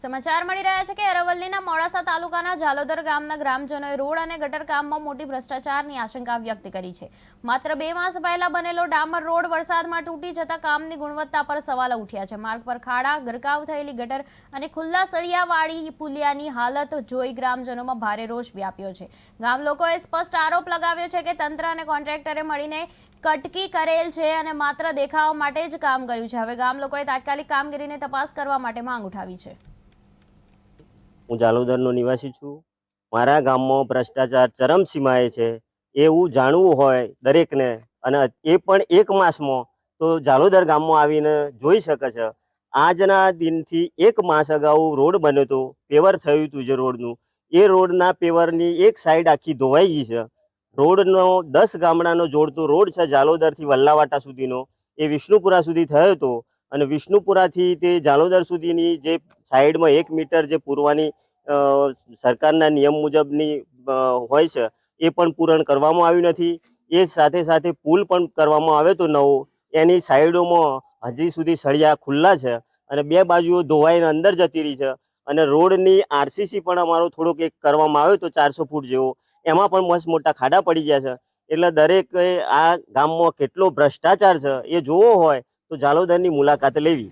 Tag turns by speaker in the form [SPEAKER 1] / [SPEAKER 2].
[SPEAKER 1] સમાચાર મળી રહ્યા છે કે અરવલ્લીના મોડાસા તાલુકાના જાલોદર ગામના ગ્રામજનોએ રોડ અને ગટર કામમાં મોટી ભ્રષ્ટાચારની આશંકા વ્યક્ત કરી છે. માત્ર બે માસ પહેલા બનેલો ડામર રોડ વરસાદમાં તૂટી જતા કામની ગુણવત્તા પર સવાલો ઉઠ્યા છે. માર્ગ પર ખાડા, ગરકાવ થયેલી ગટર અને ખુલ્લા સળિયાવાળી પુલિયાની હાલત જોઈ ગ્રામજનોમાં ભારે રોષ વ્યાપ્યો છે. ગામ લોકોએ સ્પષ્ટ આરોપ લગાવ્યો છે કે તંત્ર અને કોન્ટ્રાક્ટરે મળીને કટકી કરેલ છે અને માત્ર દેખાવા માટે જ કામ કર્યું છે. હવે ગામ લોકોએ તાત્કાલિક કામગીરીને તપાસ કરવા માટે માંગ ઉઠાવી છે.
[SPEAKER 2] હું જાલોદરનો નિવાસી છું. મારા ગામમાં ભ્રષ્ટાચાર ચરમસીમાએ છે. એવું જાણવું હોય દરેકને અને એ પણ એક માસમાં તો જાલોદર ગામમાં આવીને જોઈ શકે છે. આજના દિનથી એક માસ અગાઉ રોડ બન્યો હતો પેવર થયું હતું જે રોડનું. એ રોડના પેવરની એક સાઈડ આખી ધોવાઈ ગઈ છે. રોડનો દસ ગામડાનો જોડતો રોડ છે જાલોદરથી વલ્લાવાટા સુધીનો. એ વિષ્ણુપુરા સુધી થયો હતો અને વિષ્ણુપુરાથી તે જાલોદર સુધીની જે સાઈડમાં એક મીટર જે પૂરવાની સરકારના નિયમ મુજબની હોય છે, એ પણ પૂરણ કરવામાં આવ્યું નથી. એ સાથે સાથે પુલ પણ કરવામાં આવ્યો તો નવો. એની સાઈડોમાં હજી સુધી સળિયા ખુલ્લા છે અને બે બાજુઓ ધોવાઈને અંદર જતી રહી છે. અને રોડની આરસીસી પણ અમારો થોડોક એક કરવામાં આવ્યો તો ચારસો ફૂટ જેવો. એમાં પણ મસ્ત મોટા ખાડા પડી ગયા છે. એટલે દરેકે આ ગામમાં કેટલો ભ્રષ્ટાચાર છે એ જોવો હોય તો જાલોદરની મુલાકાત લેવી.